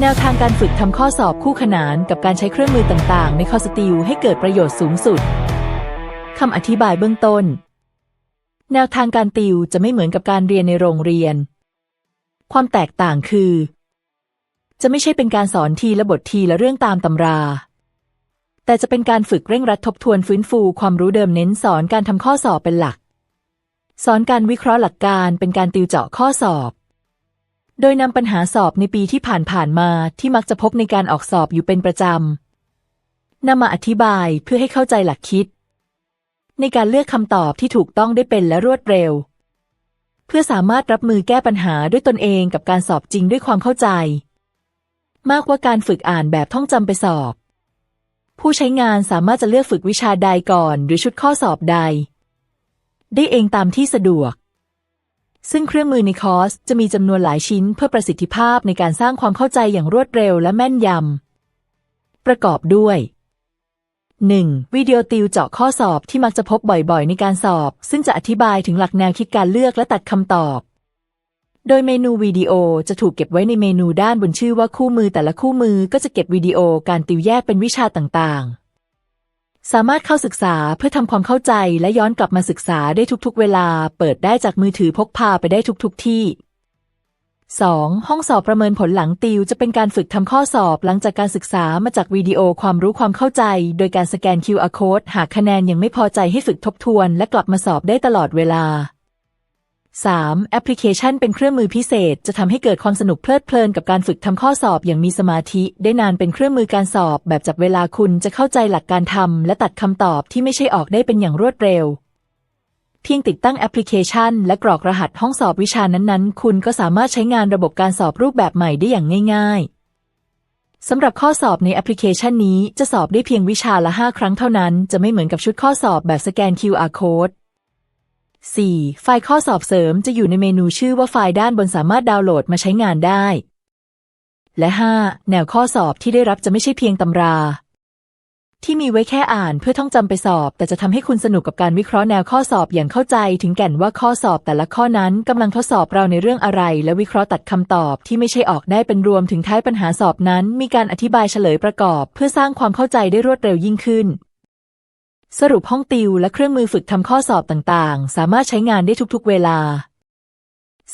แนวทางการฝึกทำข้อสอบคู่ขนานกับการใช้เครื่องมือต่างๆ ในคอสติวให้เกิดประโยชน์สูงสุดคำอธิบายเบื้องต้น แนวทางการติวจะไม่เหมือนกับการเรียนในโรงเรียน ความแตกต่างคือ จะไม่ใช่เป็นการสอนทีละบททีละเรื่องตามตำรา แต่จะเป็นการฝึกเร่งรัดทบทวนฟื้นฟูความรู้เดิมเน้นสอนการทำข้อสอบเป็นหลัก สอนการวิเคราะห์หลักการเป็นการติวเจาะข้อสอบ โดยนำปัญหาสอบในปีที่ผ่านๆมาที่มักจะพบในการออกสอบอยู่เป็นประจำนำมาอธิบายเพื่อให้เข้าใจหลักคิด ในการเลือกคำตอบที่ถูกต้องได้เป็นและรวดเร็ว เพื่อสามารถรับมือแก้ปัญหาด้วยตนเองกับการสอบจริงด้วยความเข้าใจ มากกว่าการฝึกอ่านแบบท่องจำไปสอบ ผู้ใช้งานสามารถจะเลือกฝึกวิชาใดก่อน หรือชุดข้อสอบใด ได้เองตามที่สะดวก ซึ่งเครื่องมือในคอร์สจะมีจำนวนหลายชิ้นเพื่อประสิทธิภาพในการสร้างความเข้าใจอย่างรวดเร็วและแม่นยำ ประกอบด้วย 1. วิดีโอติวเจาะข้อสอบที่มักจะพบบ่อยๆ ในการสอบ ซึ่งจะอธิบายถึงหลักแนวคิดการเลือกและตัดคำตอบ โดยเมนูวิดีโอจะถูกเก็บไว้ในเมนูด้านบนชื่อว่าคู่มือแต่ละคู่มือก็จะเก็บวิดีโอการติวแยกเป็นวิชาต่างๆ สามารถเข้าศึกษาเพื่อทำความเข้าใจและย้อนกลับมาศึกษาได้ทุกๆ เวลา เปิดได้จากมือถือพกพาไปได้ทุกๆที่ 2. ห้องสอบประเมินผลหลังติว จะเป็นการฝึกทำข้อสอบหลังจากการศึกษามาจากวิดีโอความรู้ความเข้าใจ โดยการสแกน QR code หากคะแนนยังไม่พอใจให้ฝึกทบทวน และกลับมาสอบได้ตลอดเวลา 3. แอปพลิเคชันเป็นเครื่องมือพิเศษ จะทำให้เกิดความสนุกเพลิดเพลินกับการฝึกทำข้อสอบอย่างมีสมาธิ ได้นานเป็นเครื่องมือการสอบ แบบจับเวลาคุณจะเข้าใจหลักการทำและตัดคำตอบที่ไม่ใช่ออกได้เป็นอย่างรวดเร็ว เพียงติดตั้งแอปพลิเคชัน และกรอกรหัสห้องสอบวิชานั้นๆ คุณก็สามารถใช้งานระบบการสอบรูปแบบใหม่ได้อย่างง่าย ๆสำหรับข้อสอบในแอปพลิเคชันนี้จะสอบได้เพียงวิชาละ 5 ครั้งเท่านั้น จะไม่เหมือนกับชุดข้อสอบแบบสแกน QR code 4. ไฟล์ข้อสอบเสริมจะอยู่ในเมนูชื่อว่าไฟล์ด้านบนสามารถดาวน์โหลดมาใช้งานได้ และ 5. แนวข้อสอบที่ได้รับจะไม่ใช่เพียงตำรา ที่มีไว้แค่อ่านเพื่อท่องจำไปสอบ แต่จะทำให้คุณสนุกกับการวิเคราะห์แนวข้อสอบอย่างเข้าใจถึงแก่นว่าข้อสอบแต่ละข้อนั้นกำลังทดสอบเราในเรื่องอะไร และวิเคราะห์ตัดคำตอบที่ไม่ใช่ออกได้เป็นรวมถึงท้ายปัญหาสอบนั้น มีการอธิบายเฉลยประกอบ เพื่อสร้างความเข้าใจได้รวดเร็วยิ่งขึ้น สรุปห้องติวและเครื่องมือฝึกทำข้อสอบต่างๆ สามารถใช้งานได้ทุกๆ เวลา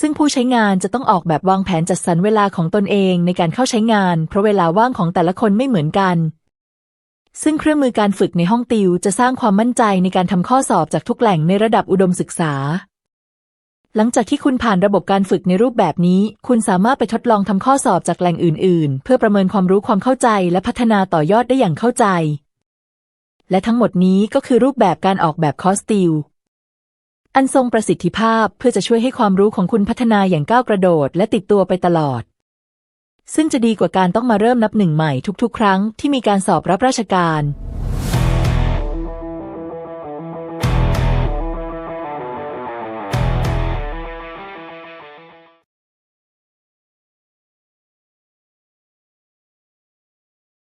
ซึ่งผู้ใช้งานจะต้องออกแบบวางแผนจัดสรรเวลาของตนเองในการเข้าใช้งาน เพราะเวลาว่างของแต่ละคนไม่เหมือนกัน ซึ่งเครื่องมือการฝึกในห้องติวจะสร้างความมั่นใจในการทำข้อสอบจากทุกแหล่งในระดับอุดมศึกษา หลังจากที่คุณผ่านระบบการฝึกในรูปแบบนี้ คุณสามารถไปทดลองทำข้อสอบจากแหล่งอื่น ๆ เพื่อประเมินความรู้ความเข้าใจและพัฒนาต่อยอดได้อย่างเข้าใจ และทั้งหมดนี้ก็คือรูปแบบการออกแบบคอสติวอันทรงประสิทธิภาพเพื่อจะช่วยให้ความรู้ของคุณพัฒนาอย่างก้าวกระโดดและติดตัวไปตลอด ซึ่งจะดีกว่าการต้องมาเริ่มนับหนึ่งใหม่ทุกๆ ครั้งที่มีการสอบรับราชการ